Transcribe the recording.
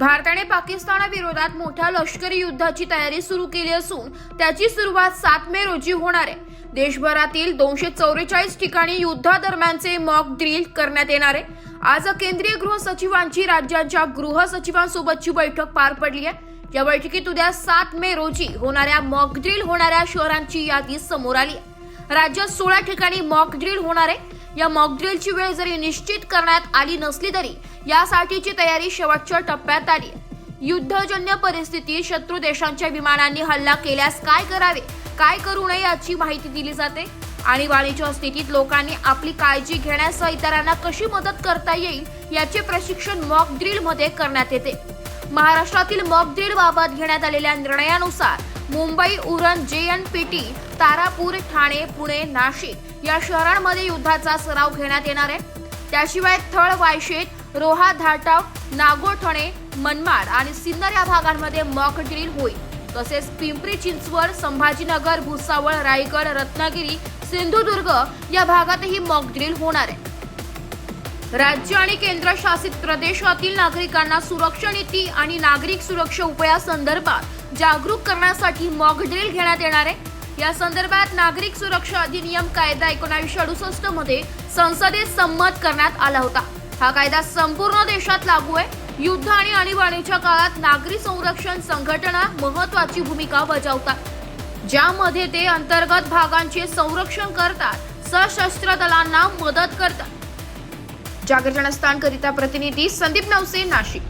भारताने पाकिस्तानाविरोधात मोठ्या लष्करी युद्धाची तयारी सुरू केली असून त्याची सुरुवात सात मे रोजी होणार आहे. देशभरातील दोनशे चौवेचाळीस ठिकाणी युद्धादरम्यानचे मॉक ड्रिल करण्यात येणार आहे. आज केंद्रीय गृह सचिवांची राज्यांच्या गृह सचिवांसोबतची बैठक पार पडली आहे. या बैठकीत उद्या सात मे रोजी होणाऱ्या मॉक ड्रिल होणाऱ्या शहरांची यादी समोर आली राज्यात सोळा ठिकाणी मॉक ड्रिल होणार आहे. या मॉकड्रिलची वेळ जरी निश्चित करण्यात आली नसली तरी यासाठीची तयारी शेवटच्या टप्प्यात आली युद्धजन्य परिस्थितीत शत्रू देशांच्या विमानांनी हल्ला केल्यास काय करावे काय करू नये याची माहिती दिली जाते. आणीबाणीच्या स्थितीत लोकांनी आपली काळजी घेण्यासह इतरांना कशी मदत करता येईल याचे प्रशिक्षण मॉक ड्रिलमध्ये करण्यात येते. महाराष्ट्रातील मॉक ड्रिल बाबत घेण्यात आलेल्या निर्णयानुसार Mumbai Uran J N P T Tarapur Thane Pune Nashik या शहरांमध्ये युद्धाचा सराव घेण्यात येणार आहे. त्याशिवाय थळ वायशेत रोहा धाटाव नागोठणे मनमाड आणि सिन्नर या भागांमध्ये मॉक ड्रिल होईल. तसेच पिंपरी चिंचवड संभाजीनगर भुसावळ रायगड रत्नागिरी सिंधुदुर्ग या भागातही मॉक ड्रिल होणार आहे. राज्य आणि केंद्रशासित प्रदेशातील नागरिकांना सुरक्षा नीती आणि नागरिक सुरक्षा उपायासंदर्भात जागरूक करण्यासाठी मॉक ड्रिल घेण्यात येणार आहे. या संदर्भात नागरिक सुरक्षा अधिनियम कायदा एकोणावीसशे अडुसष्टमध्ये संसदेत संमत करण्यात आला होता. हा कायदा संपूर्ण देशात लागू आहे. युद्ध आणि आणीबाणीच्या काळात नागरी संरक्षण संघटना महत्वाची भूमिका बजावतात. ज्यामध्ये ते अंतर्गत भागांचे संरक्षण करतात सशस्त्र दलांना मदत करतात. जागर जनस्थान करिता प्रतिनिधी संदीप नवसे नाशिक।